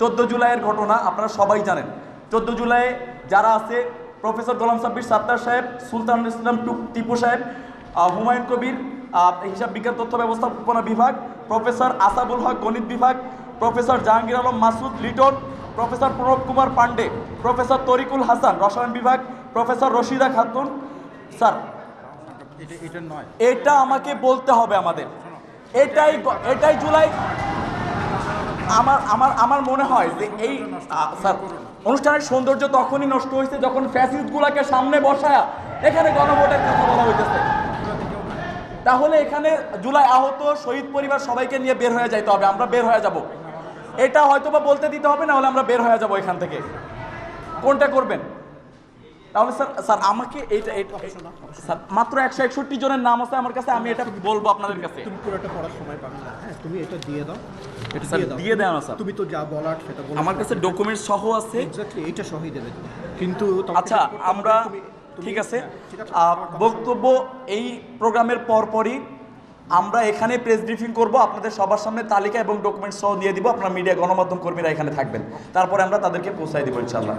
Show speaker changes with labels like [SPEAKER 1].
[SPEAKER 1] চোদ্দ জুলাইয়ের ঘটনা আপনারা সবাই জানেন। চোদ্দ জুলাই যারা আছে প্রফেসর গোলাম সাব্বির সাত্তার সাহেব সুলতান ইসলাম টু- টিপু সাহেব হুমায়ুন কবির হিসাব বিজ্ঞান তথ্য ব্যবস্থাপনা বিভাগ প্রফেসর আসাবুল হক গণিত বিভাগ professor Jahangir Alam Masud Liton professor Pranab Kumar Pandey professor Tarikul Hasan রসায়ন বিভাগ প্রফেসর রশিদা খাতুন। স্যার
[SPEAKER 2] এটা
[SPEAKER 1] আমাকে বলতে হবে আমাদের। এটাই এটাই জুলাই আমার আমার আমার মনে হয় যে এই স্যার, অনুষ্ঠানের সৌন্দর্য তখনই নষ্ট হয়েছে যখন ফ্যাসিস্টগুলোকে সামনে বসায়া এখানে গণভোটের কথা বলা হইতেছে। তাহলে এখানে জুলাই আহত, শহীদ পরিবার সবাইকে নিয়ে বের হয়ে যাইতে হবে, আমরা বের হয়ে যাব। এটা হয়তো বা বলতে দিতে হবে না হলে আমরা বের হয়ে যাব এখান থেকে। কোনটা করবেন? তাহলে স্যার স্যার আমাকে এইটা স্যার মাত্র একশো একষট্টি জনের নাম আছে আমার কাছে আমি এটা বলব আপনাদের কাছে।
[SPEAKER 2] তুমি পুরোটা পড়ার সময় পাবে না। হ্যাঁ তুমি এটা দিয়ে দাও। এটা
[SPEAKER 1] স্যার
[SPEAKER 2] দিয়ে দাও
[SPEAKER 1] না স্যার।
[SPEAKER 2] তুমি তো যা বলার সেটা বলো।
[SPEAKER 1] আমার কাছে ডকুমেন্টস সহ আছে।
[SPEAKER 2] এক্স্যাক্টলি এইটা সহই দেবে কিন্তু
[SPEAKER 1] আচ্ছা আমরা ঠিক আছে।
[SPEAKER 2] হ্যাঁ,
[SPEAKER 1] বক্তব্য এই প্রোগ্রামের পরপরই আমরা এখানে প্রেস ব্রিফিং করব আপনাদের সবার সামনে তালিকা এবং ডকুমেন্টস সহ দিয়ে দিব। আপনারা মিডিয়া গণমাধ্যম কর্মীরা এখানে থাকবেন। তারপরে আমরা তাদেরকে পৌঁছায় দিব ইনশাল্লাহ